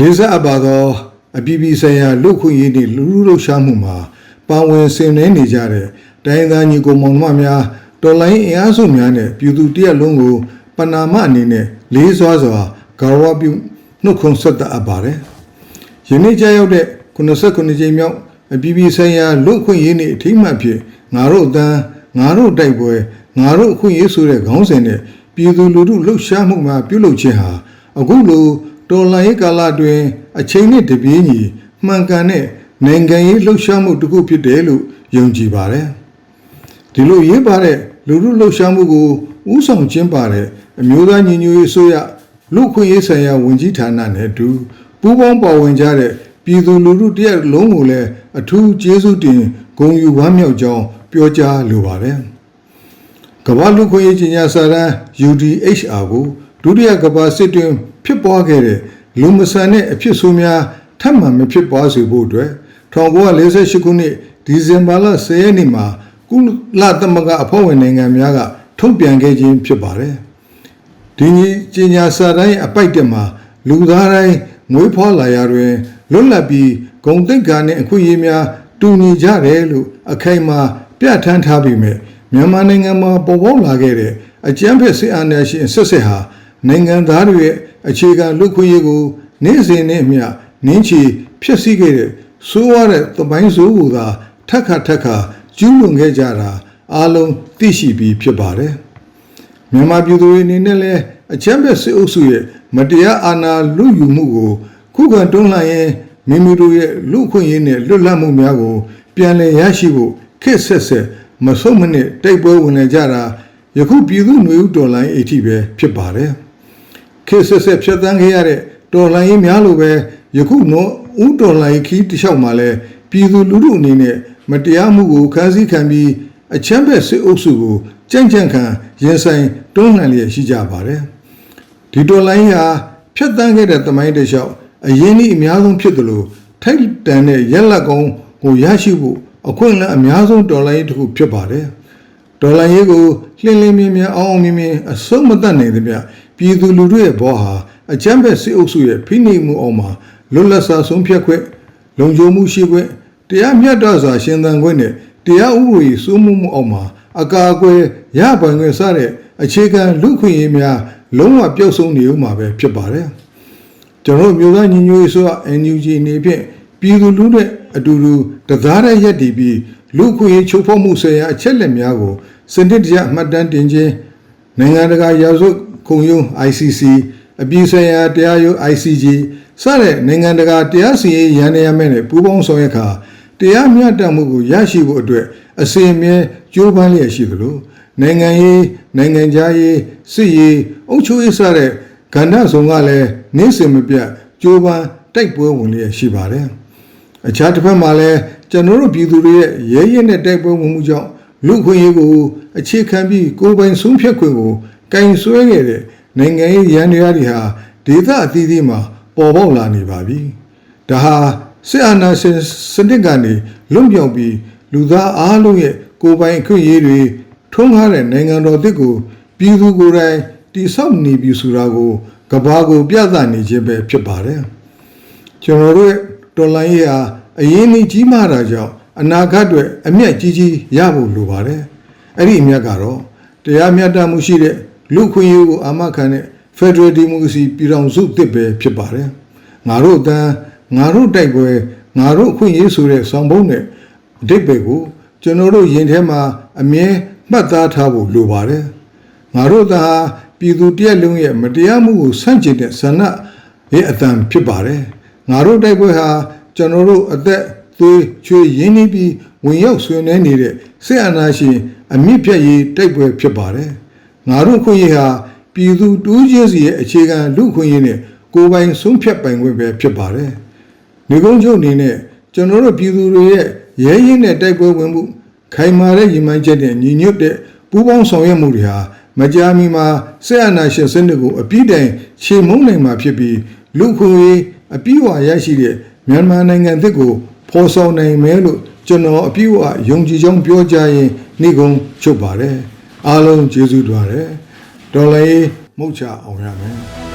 လေးစားအပ်ပါသောအပြည်ပြည်ဆိုင်ရာလူ့ခွင့်ရေးနှင့်လူလူလှုပ်ရှားမှုမှာပါဝင်ဆင်နွှဲနေကြတဲ့တိုင်းသားညီကိုမောင်နှမများတော်လိုင်းအင်အားစုများနဲ့ပြည်သူတရက်လုံးကိုပနာမအနေနဲ့လေးစွာစွာဂါရဝပြုနှုတ်ခွန်းဆက်တတ်အပ်ပါတယ်။ယနေ့ကြာရောက်တဲ့89ကြိမ်မြောက်အပြည်ပြည်ဆိုင်ရာလူ့ခွင့်ရေးနှင့်အထိမ်းအမှတ်ဖြစ်ငါတို့အတန်းငါတို့တိုက်ပွဲငါတို့အခွင့်အရေးဆိုတဲ့ခေါင်းစဉ်နဲ့ပြည်သူလူထုလှုပ်ရှားမှုမှာပြုလုပ်ခြင်းဟာအခုလို တော်လှန်ရေးကာလအတွင်းအချိန်နဲ့တပြေးညီမှန်ကန်တဲ့နိုင်ငံရေးလှုပ်ရှားမှုတစ်ခုဖြစ်တယ်လို့ယုံကြည်ပါတယ်။ဒီလိုရေးပါတဲ့လူထုလှုပ်ရှားမှုကိုဥဆောင်ကျင်းပါတဲ့အမျိုးသားညီညွတ်ရေးအစိုးရလူ့ခွင့်ရေးဆိုင်ရာဝန်ကြီးဌာနနဲ့အတူပူးပေါင်းပါဝင်ကြတဲ့ပြည်သူလူထုတရက်လုံးကိုလည်းအထူးကျေးဇူးတင်ဂုဏ်ယူဝမ်းမြောက်ကြောင်းပြောကြားလိုပါတယ်။ကမ္ဘာလူခွင့်ရေးကြီးညာစာတမ်း UDHR ကိုဒုတိယကမ္ဘာစစ်တွင် ဖြစ်ပွားခဲ့တဲ့လူမဆန်တဲ့အဖြစ်ဆိုးများထပ်မံမဖြစ်ပွားစေဖို့အတွက်1948ခုနှစ်ဒီဇင်ဘာလ10ရက်နေ့မှာကုလသမဂ္ဂအဖွဲ့ဝင်နိုင်ငံများကထုတ်ပြန်ခဲ့ခြင်းဖြစ်ပါတယ်။ဒီကြီးညာစာတမ်းရဲ့အပိုက်တက်မှာလူသားတိုင်းမွေးဖွားလာရာတွင်လွတ်လပ်ပြီးဂုဏ်သိက္ခာနှင့်အခွင့်အရေးများတူညီကြတယ်လို့အခိုင်အမာပြဋ္ဌာန်းထားပြီးမြဲမြန်မာနိုင်ငံမှာပေါ်ပေါက်လာခဲ့တဲ့အကြမ်းဖက်စစ်အာဏာရှင်ဆက်ဆက်ဟာနိုင်ငံသားတွေရဲ့အခြေခံလူ့ခွင့်ရေးကိုနေ့စဉ်နဲ့အမျှနင်းချီဖျက်ဆီးခဲ့တဲ့ဆိုးရတဲ့သမိုင်းဆိုးကိုသာထက်ခါထက်ခါကျူးလွန်ခဲ့ကြတာအားလုံးသိရှိပြီးဖြစ်ပါတယ်။မြန်မာပြည်သူတွေအနေနဲ့လည်းအချမ်းဘက်စစ်အုပ်စုရဲ့မတရားအာဏာလုယူမှုကိုခုခံတွန်းလှန်ရင်မိမိတို့ရဲ့လူအခွင့်အရေးနဲ့လွတ်လပ်မှုများကို ပြန်လည်ရရှိဖို့ခက်ဆက်ဆက်မဆုံးမနစ်တိုက်ပွဲဝင်နေကြတာယခုပြည်သူ့ຫນွေဦးတော်လိုင်းအထိပဲဖြစ်ပါတယ် ခက်ဆက်ဆက်ဖြတ်သန်းခဲ့ရတဲ့တော်လှန်ရေးများလိုပဲယခုနော်ဦးတော်လှန်ရေးခီးတစ်လျှောက်မှာလဲပြည်သူလူထုအနေနဲ့မတရားမှုကိုခန်းစည်းခံပြီးအချမ်းဘက်စစ်အုပ်စုကိုကြံ့ကြံ့ခံရင်ဆိုင်တွန်းလှန်လျက်ရှိကြပါတယ်ဒီတော်လိုင်းဟာဖြတ်တန်းခဲ့တဲ့တမိုင်းတစ်လျှောက်အရင်ကြီးအများဆုံးဖြစ်တယ်လို့ထိုက်တန်တဲ့ရက်လက်ကုန်းကိုရရှိဖို့အခွင့်အလမ်းအများဆုံးတော်လိုင်းတစ်ခုဖြစ်ပါတယ်ဒေါ်လာရေးကိုလှင်းလင်းမြင်းမြန်းအောင်အောင်မြင်းမြန်းအဆုံးမတတ်နိုင်သမျှ ပြည်သူလူထုရဲ့ဘောဟာအကြမ်းဖက်စစ်အုပ်စုရဲ့ဖိနှိပ်မှုအောက်မှာလွတ်လပ်စွာဆုံးဖြတ်ခွင့်လုံခြုံမှုရှိခွင့်တရားမျှတစွာရှင်သန်ခွင့်နဲ့တရားဥပဒေစိုးမိုးမှုအောက်မှာအကာအကွယ်ရပိုင်ခွင့်စတဲ့အခြေခံလူ့ခွင့်ရေးများလုံးဝပျောက်ဆုံးနေဦးမှာပဲဖြစ်ပါတယ်ကျွန်တော်တို့မျိုးသားညီညွတ်ရေးဆိုရ NUG အနေဖြင့်ပြည်သူလူထုနဲ့အတူတူတသားတည်းရက်တည်ပြီးလူ့ခွင့်ရေးချုပ်ဖောက်မှုဆိုင်ရာအချက်လက်များကိုစနစ်တကျမှတ်တမ်းတင်ခြင်းနိုင်ငံတကာရာဇဝတ် ခုံရုံး ICC အပြည်ဆိုင်ရာတရားရုံး ICJ စတဲ့နိုင်ငံတကာတရားစီရင်ရန်ရမယ်နဲ့ပူးပေါင်းဆောင်ရွက်ခါတရားမျှတမှုကိုရရှိဖို့အတွက်အစီအမြဲကြိုးပမ်းလျက်ရှိသလိုနိုင်ငံရေးနိုင်ငံခြားရေးစစ်ရေးအုပ်ချုပ်ရေးစတဲ့ကဏ္ဍဆောင်ကလည်းနေ့စဉ်မပြတ်ကြိုးပမ်းတိုက်ပွဲဝင်လျက်ရှိပါတယ်။အခြားတစ်ဖက်မှာလည်းကျွန်တော်တို့ပြည်သူတွေရဲ့ရဲရဲနဲ့တိုက်ပွဲဝင်မှုကြောင့်လူခွင့်ရေးကိုအခြေခံပြီးကိုယ်ပိုင်ဆုံးဖြတ်ခွင့်ကို ကင်ဆွဲခဲ့တဲ့နိုင်ငံရေးရန်တရားတွေဟာဒေသအသီးသီးမှာပေါ်ပေါက်လာနေပါပြီ။ဒါဟာစစ်အာဏာရှင်စနစ်ကနေလွတ်မြောက်ပြီးလူသားအားလုံးရဲ့ကိုယ်ပိုင်အခွင့်အရေးတွေထုံးကားတဲ့နိုင်ငံတော်တစ်ကိုပြည်သူကိုယ်တိုင်တိဆောက်နေပြီဆိုတာကိုကဘာကိုပြသနေခြင်းပဲဖြစ်ပါတယ်။ကျွန်တော်တို့တော်လိုင်းရေးဟာအရင်ကြီးကြီးမားတာကြောင့်အနာဂတ်အတွက်အမျက်ကြီးကြီးရဖို့လိုပါတယ်။အဲ့ဒီအမျက်ကတော့တရားမျှတမှုရှိတဲ့ လူခွင့်ရေးကိုအာမခံတဲ့ Federal Democracy ပြည်ထောင်စုတစ်ပဲဖြစ်ပါတယ်။ငါတို့အတန်းငါတို့တိုက်ပွဲငါတို့အခွင့်အရေးဆိုတဲ့ဆောင်ပုံးနဲ့အဓိပ္ပာယ်ကိုကျွန်တော်တို့ယင်ထဲမှာအမြဲမှတ်သားထားဖို့လိုပါတယ်။ငါတို့သာပြည်သူတရက်လုံးရဲ့မတရားမှုကိုဆန့်ကျင်တဲ့ဆန္ဒရဲ့အတန်ဖြစ်ပါတယ်။ငါတို့တိုက်ပွဲဟာကျွန်တော်တို့အသက်သွေးချွေရင်းနှီးပြီးဝင်ရောက်ဆွေးနွေးနေတဲ့စစ်အာဏာရှင်အမြင့်ဖြတ်ရေးတိုက်ပွဲဖြစ်ပါတယ်။ ငါတို့ခွင့်ရေးဟာပြည်သူတူးချင်းစီရဲ့အခြေခံလူခွင့်ရေးနဲ့ကိုယ်ပိုင်ဆုံးဖြတ်ပိုင်ခွင့်ပဲဖြစ်ပါတယ်။နေကုန်းချုပ်အနေနဲ့ကျွန်တော်တို့ပြည်သူတွေရဲ့ရဲရင်းတဲ့တိုက်ပွဲဝင်မှုခိုင်မာတဲ့ရည်မှန်းချက်နဲ့ညီညွတ်တဲ့ပူးပေါင်းဆောင်ရွက်မှုတွေဟာမကြာမီမှာဆက်အနာရှင်စနစ်ကိုအပြည့်တိုင်ခြေမုံနိုင်မှာဖြစ်ပြီးလူခွင့်ရေးအပြည့်အဝရရှိတဲ့မြန်မာနိုင်ငံသစ်ကိုဖော်ဆောင်နိုင်မယ်လို့ကျွန်တော်အပြည့်အဝယုံကြည်ကြောင်းပြောကြားရင်နေကုန်ချုပ်ပါတယ် အားလုံးကျေးဇူးတင်ပါတယ်ဒေါ်လေးမုတ်ချအောင်ရမယ်